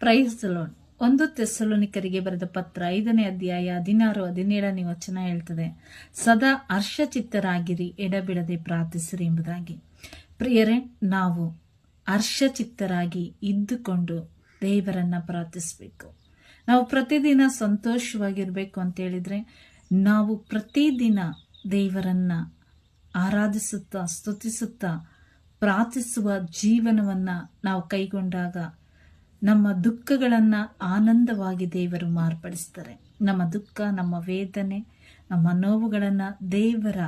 Price loan ಒಂದು ತೆಸ್ಸಲೋನಿಕರಿಗೆ ಬರೆದ ಪತ್ರ ಐದನೇ ಅಧ್ಯಾಯ ಹದಿನಾರು, ಹದಿನೇಳನೇ ವಚನ ಹೇಳ್ತದೆ, ಸದಾ ಹರ್ಷಚಿತ್ತರಾಗಿರಿ, ಎಡಬಿಡದೆ ಪ್ರಾರ್ಥಿಸಿರಿ ಎಂಬುದಾಗಿ. ಪ್ರಿಯರೇ, ನಾವು ಹರ್ಷಚಿತ್ತರಾಗಿ ಇದ್ದುಕೊಂಡು ದೇವರನ್ನ ಪ್ರಾರ್ಥಿಸಬೇಕು. ನಾವು ಪ್ರತಿದಿನ ಸಂತೋಷವಾಗಿರಬೇಕು ಅಂತ ಹೇಳಿದ್ರೆ, ನಾವು ಪ್ರತಿದಿನ ದೇವರನ್ನ ಆರಾಧಿಸುತ್ತಾ, ಸ್ತುತಿಸುತ್ತಾ, ಪ್ರಾರ್ಥಿಸುವ ಜೀವನವನ್ನ ನಾವು ಕೈಗೊಂಡಾಗ ನಮ್ಮ ದುಃಖಗಳನ್ನು ಆನಂದವಾಗಿ ದೇವರು ಮಾರ್ಪಡಿಸ್ತಾರೆ. ನಮ್ಮ ದುಃಖ, ನಮ್ಮ ವೇದನೆ, ನಮ್ಮ ನೋವುಗಳನ್ನು ದೇವರ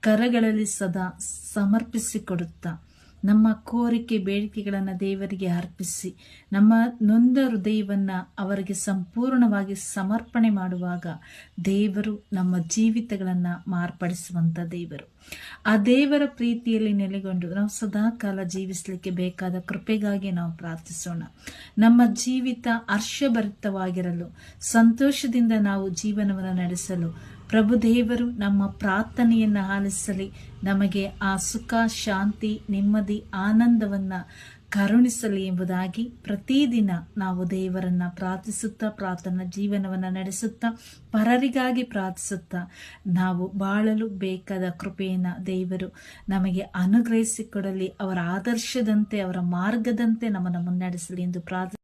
ಕರಗಳಲ್ಲಿ ಸದಾ ಸಮರ್ಪಿಸಿಕೊಡುತ್ತಾ ನಮ್ಮ ಕೋರಿಕೆ ಬೇಡಿಕೆಗಳನ್ನು ದೇವರಿಗೆ ಅರ್ಪಿಸಿ, ನಮ್ಮ ನೊಂದ ಹೃದಯವನ್ನು ಅವರಿಗೆ ಸಂಪೂರ್ಣವಾಗಿ ಸಮರ್ಪಣೆ ಮಾಡುವಾಗ ದೇವರು ನಮ್ಮ ಜೀವಿತಗಳನ್ನು ಮಾರ್ಪಡಿಸುವಂಥ ದೇವರು. ಆ ದೇವರ ಪ್ರೀತಿಯಲ್ಲಿ ನೆಲೆಗೊಂಡು ನಾವು ಸದಾ ಕಾಲ ಜೀವಿಸಲಿಕ್ಕೆ ಬೇಕಾದ ಕೃಪೆಗಾಗಿ ನಾವು ಪ್ರಾರ್ಥಿಸೋಣ. ನಮ್ಮ ಜೀವಿತ ಹರ್ಷಭರಿತವಾಗಿರಲು, ಸಂತೋಷದಿಂದ ನಾವು ಜೀವನವನ್ನು ನಡೆಸಲು ಪ್ರಭು ದೇವರು ನಮ್ಮ ಪ್ರಾರ್ಥನೆಯನ್ನು ಆಲಿಸಲಿ. ನಮಗೆ ಆ ಸುಖ, ಶಾಂತಿ ನೆಮ್ಮದಿ ಆನಂದವನ್ನ ಕರುಣಿಸಲಿ ಎಂಬುದಾಗಿ ಪ್ರತಿದಿನ ನಾವು ದೇವರನ್ನ ಪ್ರಾರ್ಥಿಸುತ್ತಾ, ಪ್ರಾರ್ಥನಾ ಜೀವನವನ್ನು ನಡೆಸುತ್ತಾ, ಪರರಿಗಾಗಿ ಪ್ರಾರ್ಥಿಸುತ್ತಾ ನಾವು ಬಾಳಲು ಬೇಕಾದ ಕೃಪೆಯನ್ನು ದೇವರು ನಮಗೆ ಅನುಗ್ರಹಿಸಿಕೊಡಲಿ. ಅವರ ಆದರ್ಶದಂತೆ, ಅವರ ಮಾರ್ಗದಂತೆ ನಮ್ಮನ್ನು ಮುನ್ನಡೆಸಲಿ ಎಂದು ಪ್ರಾರ್ಥಿ